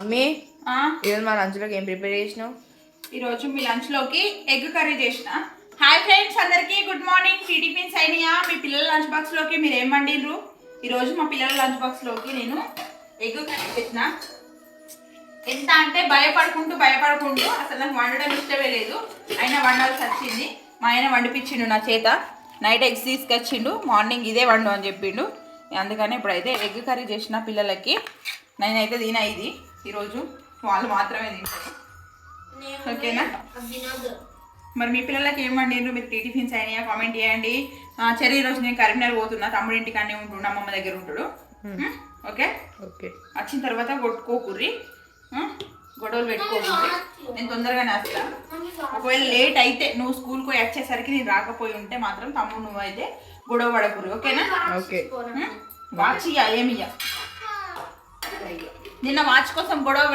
Mummy ఈరోజు మా లంచ్లోకి ఏం ప్రిపేర్ చేసినావు? ఈరోజు మీ లంచ్లోకి ఎగ్ కర్రీ చేసిన. హాయ్ ఫ్రెండ్స్ అందరికీ గుడ్ మార్నింగ్. టీడీపీన్స్ అయినాయా మీ పిల్లల లంచ్ బాక్స్లోకి మీరు ఏం వండిర్రు? ఈరోజు మా పిల్లల లంచ్ బాక్స్లోకి నేను ఎగ్ కర్రీ చేసిన. ఎంత అంటే భయపడుకుంటూ భయపడుకుంటూ అసలు నాకు వండడం ఇష్టమే లేదు. అయినా వండాల్సి వచ్చింది. మా ఆయన వండిపించిండు నా చేత. నైట్ ఎగ్స్ తీసుకొచ్చిండు. మార్నింగ్ ఇదే వండు అని చెప్పిండు. అందుకని ఇప్పుడైతే ఎగ్ కర్రీ చేసిన పిల్లలకి. నేనైతే తిన ఇది. ఈరోజు వాళ్ళు మాత్రమే తింటారు. ఓకేనా? మరి మీ పిల్లలకి ఏం వండిండ్రు మీరు టీ టిఫిన్స్ అయినాయా? కామెంట్ చేయండి. ఆ, చెర్రీ రోజు నేను కరీంనగర్ పోతున్నా. తమ్ముడి ఇంటికి అన్నీ ఉంటుండు అమ్మమ్మ దగ్గర ఉంటాడు? ఓకే? ఓకే. వచ్చిన తర్వాత కొట్టుకోకుర్రి? గొడవలు పెట్టుకోకుంటే నేను తొందరగానే వస్తా ఒకవేళ లేట్ అయితే నువ్వు స్కూల్కి పోయి వచ్చేసరికి నేను రాకపోయి ఉంటే మాత్రం తమ్ముడు నువ్వు అయితే గొడవ పడకుర్రి ఓకేనా? ఓకే? వాచ్ ఇయ్య ఏమి ఇయ్య? నిన్న వాచ్ కోసం గొడవ